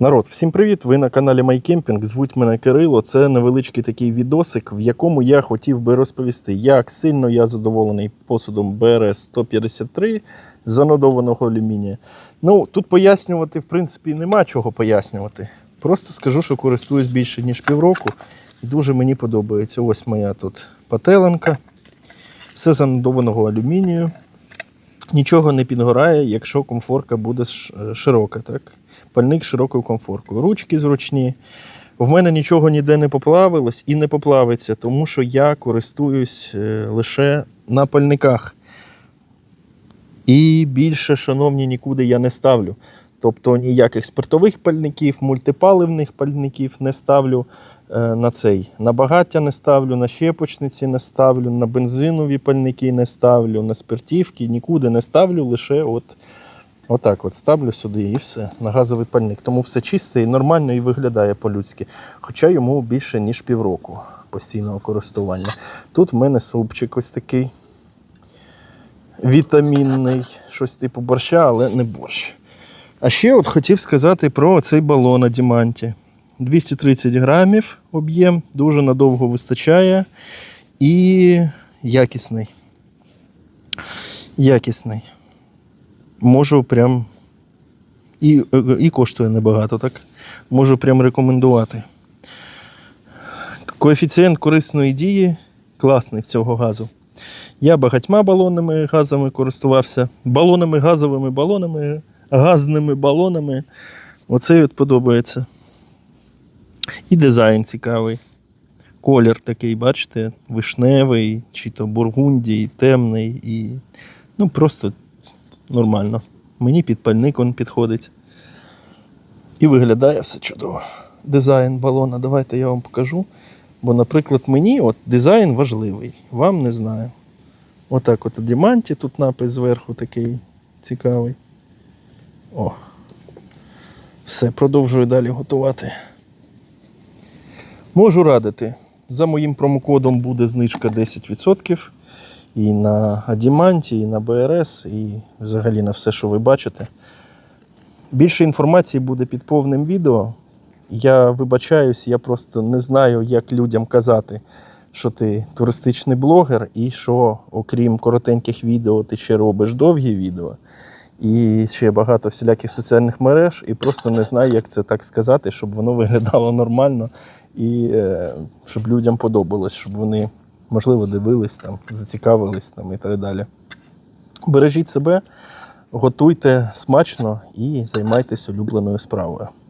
Народ, всім привіт! Ви на каналі MyCamping. Звуть мене Кирило. Це невеличкий такий відосик, в якому я хотів би розповісти, як сильно я задоволений посудом BRS 153 з анодованого алюмінія. Ну, тут пояснювати, в принципі, нема чого пояснювати. Просто скажу, що користуюсь більше, ніж півроку. І дуже мені подобається. Ось моя тут пателенка. Все з анодованого алюмінію. Нічого не підгорає, якщо комфорка буде широка. Так? Пальник широкою комфоркою. Ручки зручні. В мене нічого ніде не поплавилось і не поплавиться, тому що я користуюсь е, лише на пальниках. І більше, шановні, нікуди я не ставлю. Тобто ніяких спиртових пальників, мультипаливних пальників не ставлю е, на цей. На багаття не ставлю, на щепочниці не ставлю, на бензинові пальники не ставлю, на спиртівки, нікуди не ставлю, лише от, отак от ставлю сюди і все, на газовий пальник. Тому все чисте і нормально і виглядає по-людськи. Хоча йому більше, ніж півроку постійного користування. Тут в мене супчик ось такий вітамінний, щось типу борща, але не борщ. А ще от хотів сказати про цей балон на Діманті. 230 грамів об'єм, дуже надовго вистачає і якісний. Якісний. Можу прям. І, і коштує небагато, так? Можу прям рекомендувати. Коефіцієнт корисної дії класний цього газу. Я багатьма балонними газами користувався. Балонами, газовими балонами, газними балонами. Оцей от подобається. І дизайн цікавий. Колір такий, бачите, вишневий, чи то бургундій, темний і. Ну, просто нормально. Мені підпальник он підходить. І виглядає все чудово. Дизайн балона, давайте я вам покажу. Бо, наприклад, мені от дизайн важливий, вам не знаю. Отак от у Діманті тут напис зверху такий цікавий. О. Все, продовжую далі готувати. Можу радити. За моїм промокодом буде знижка 10% і на Адіманті, і на БРС, і взагалі на все, що ви бачите. Більше інформації буде під повним відео. Я вибачаюсь, я просто не знаю, як людям казати, що ти туристичний блогер, і що, окрім коротеньких відео, ти ще робиш довгі відео. І ще багато всіляких соціальних мереж, і просто не знаю, як це так сказати, щоб воно виглядало нормально і е, щоб людям подобалось, щоб вони, можливо, дивились там, зацікавились там і так далі. Бережіть себе, готуйте смачно і займайтесь улюбленою справою.